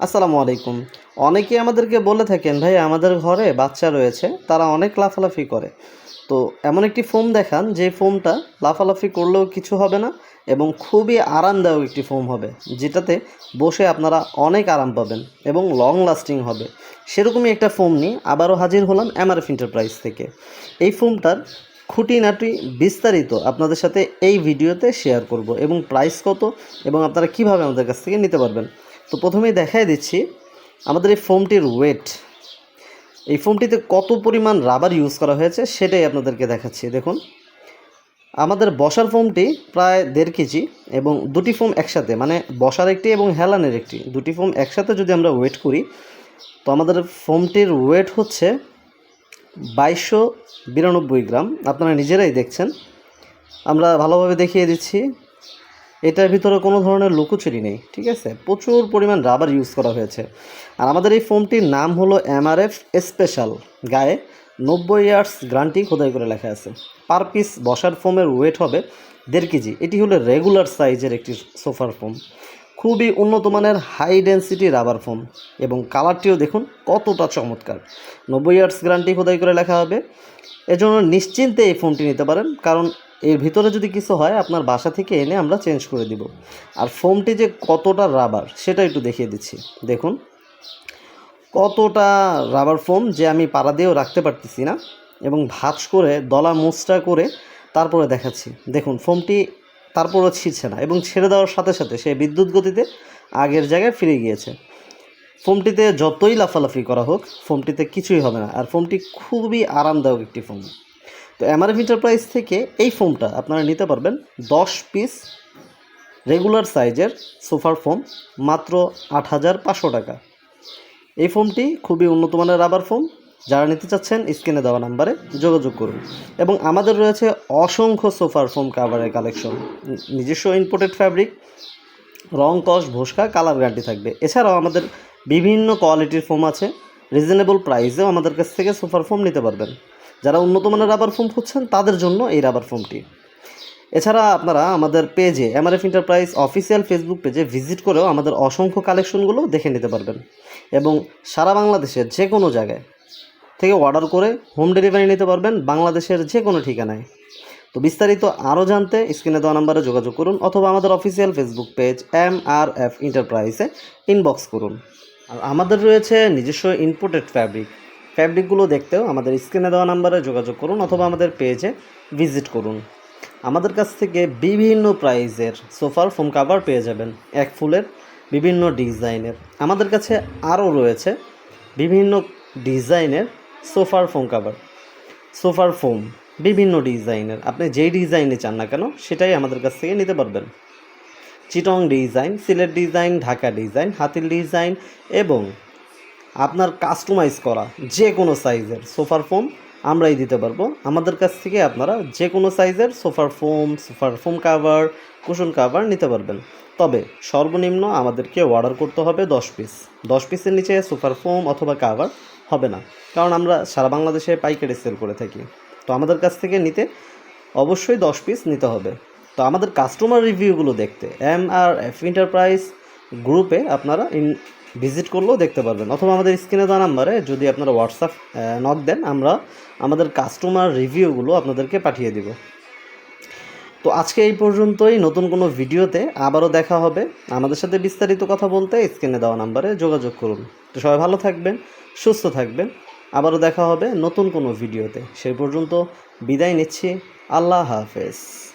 আসসালামু আলাইকুম। অনেকে আমাদেরকে বলে থাকেন, ভাই, আমাদের ঘরে বাচ্চা রয়েছে, তারা অনেক লাফালাফি করে। তো এমন একটি ফোম দেখান যে ফোমটা লাফালাফি করলেও কিছু হবে না এবং খুবই আরামদায়ক একটি ফোম হবে, যেটাতে বসে আপনারা অনেক আরাম পাবেন এবং লং লাস্টিং হবে। সেরকমই একটা ফোম নিয়ে আবারও হাজির হলাম এমআরএফ এন্টারপ্রাইজ থেকে। এই ফোমটার খুঁটিনাটি বিস্তারিত আপনাদের সাথে এই ভিডিওতে শেয়ার করব এবং প্রাইস কত এবং আপনারা কীভাবে আমাদের কাছ থেকে নিতে পারবেন। তো প্রথমেই দেখাই দিচ্ছি আমাদের এই ফোমটির ওয়েট এই ফোমটিতে কত পরিমাণ রাবার ইউজ করা হয়েছে সেটাই আপনাদেরকে দেখাচ্ছি। দেখুন, আমাদের বসার ফোমটি প্রায় দেড় কেজি এবং দুটি ফোম একসাথে মানে বসার একটি এবং হেলানের একটি, দুটি ফোম একসাথে যদি আমরা ওয়েট করি, তো আমাদের ফোমটির ওয়েট হচ্ছে বাইশশো বিরানব্বই গ্রাম। আপনারা নিজেরাই দেখছেন। আমরা ভালোভাবে দেখিয়ে দিচ্ছি। এটার ভিতরে কোনো ধরনের লুকোচুরি নেই, ঠিক আছে? প্রচুর পরিমাণ রাবার ইউজ করা হয়েছে। আর আমাদের এই ফোনটির নাম হলো এমআরএফ স্পেশাল গায়ে নব্বই ইয়ার্স গ্রান্টি খোদাই করে লেখা আছে। পার পিস বসার ফোমের ওয়েট হবে দেড় কেজি। এটি হলো রেগুলার সাইজের একটি সোফার ফোম খুবই উন্নত মানের হাই ডেন্সিটি রাবার ফোম এবং কালারটিও দেখুন কতটা চমৎকার। নব্বই ইয়ার্স গ্যারান্টি খোদাই করে লেখা হবে। এজন্য নিশ্চিন্তে এই ফোনটি নিতে পারেন। কারণ এর ভিতরে যদি কিছু হয়, আপনার বাসা থেকে এনে আমরা চেঞ্জ করে দিব। আর ফোমটি যে কতটা রাবার সেটা একটু দেখিয়ে দিচ্ছি। দেখুন, কতটা রাবার ফোম যে আমি পাড়া দিয়েও রাখতে পারতেছি না এবং ভাজ করে, দলা মোচটা করে তারপরে দেখাচ্ছি। দেখুন, ফোমটি তারপরও ছিঁড়ছে না এবং ছেড়ে দেওয়ার সাথে সাথে সে বিদ্যুৎ গতিতে আগের জায়গায় ফিরে গিয়েছে। ফোমটিতে যতই লাফালাফি করা হোক, ফোমটিতে কিছুই হবে না। আর ফোমটি খুবই আরামদায়ক একটি ফোম তো এমআরএফ এন্টারপ্রাইজ থেকে এই ফোমটা আপনারা নিতে পারবেন দশ পিস রেগুলার সাইজের সোফার ফোম মাত্র আট হাজার পাঁচশো টাকা। এই ফোমটি খুবই উন্নত মানের রাবার ফোম যারা নিতে চাচ্ছেন, স্ক্রিনে দেওয়া নাম্বারে যোগাযোগ করুন। এবং আমাদের রয়েছে অসংখ্য সোফার ফোম কাভারের কালেকশন নিজস্ব ইম্পোর্টেড ফ্যাব্রিক রং, কস, ভোসকা কালার গ্যারান্টি থাকবে। এছাড়াও আমাদের বিভিন্ন কোয়ালিটির ফোম আছে। রিজনেবল প্রাইসেও আমাদের কাছ থেকে সোফার ফোম নিতে পারবেন। যারা উন্নত মানের রাবার ফোম খুঁজছেন, তাদের জন্য এই রাবার ফোমটি এছাড়া আপনারা আমাদের পেজে এমআরএফ এন্টারপ্রাইজ অফিসিয়াল ফেসবুক পেজে ভিজিট করেও আমাদের অসংখ্য কালেকশনগুলো দেখে নিতে পারবেন। এবং সারা বাংলাদেশের যে কোনো জায়গায় থেকে অর্ডার করে হোম ডেলিভারি নিতে পারবেন বাংলাদেশের যে কোনো ঠিকানায়। তো বিস্তারিত আরও জানতে স্ক্রিনে দেওয়া নাম্বারে যোগাযোগ করুন অথবা আমাদের official Facebook page M R F ইন্টারপ্রাইজে inbox করুন। আর আমাদের রয়েছে নিজস্ব ইনপুটেড ফ্যাব্রিক ফ্যাব্রিকগুলো দেখতেও আমাদের স্ক্রিনে দেওয়া নাম্বারে যোগাযোগ করুন অথবা আমাদের পেজে ভিজিট করুন। আমাদের কাছ থেকে বিভিন্ন প্রাইজের সোফার ফোম কাভার পেয়ে যাবেন, এক ফুলের বিভিন্ন ডিজাইনের। আমাদের কাছে আরও রয়েছে বিভিন্ন ডিজাইনের সোফার ফোম কাভার। সোফার ফোম, বিভিন্ন ডিজাইনের। আপনি যেই ডিজাইনে চান না কেন, সেটাই আমাদের কাছ থেকে নিতে পারবেন। Chittagong design, Sylhet design, Dhaka design হাতির ডিজাইন এবং আপনার কাস্টমাইজ করা যে কোনো সাইজের সোফার ফোম আমরাই দিতে পারব। আমাদের কাছ থেকে আপনারা যে কোনো সাইজের সোফার ফোম সোফার ফোম কাভার কুশন কাভার নিতে পারবেন। তবে সর্বনিম্ন আমাদেরকে অর্ডার করতে হবে দশ পিস দশ পিসের নিচে সোফার ফোম অথবা কাভার হবে না। কারণ আমরা সারা বাংলাদেশে পাইকারি সেল করে থাকি। তো আমাদের কাছ থেকে নিতে অবশ্যই দশ পিস নিতে হবে। তো আমাদের কাস্টমার রিভিউগুলো দেখতে। এম আর এফ এন্টারপ্রাইজ গ্রুপে আপনারা ভিজিট করলেও দেখতে পারবেন। অথবা আমাদের স্ক্রিনে দেওয়া নাম্বারে যদি আপনারা হোয়াটসঅ্যাপ নক দেন, আমরা আমাদের কাস্টমার রিভিউগুলো আপনাদেরকে পাঠিয়ে দিব। তো আজকে এই পর্যন্তই। নতুন কোনো ভিডিওতে আবারও দেখা হবে। আমাদের সাথে বিস্তারিত কথা বলতে স্ক্রিনে দেওয়া নাম্বারে যোগাযোগ করুন। তো সবাই ভালো থাকবেন, সুস্থ থাকবেন। আবারও দেখা হবে নতুন কোনো ভিডিওতে। সেই পর্যন্ত বিদায় নিচ্ছি। আল্লাহ হাফেজ।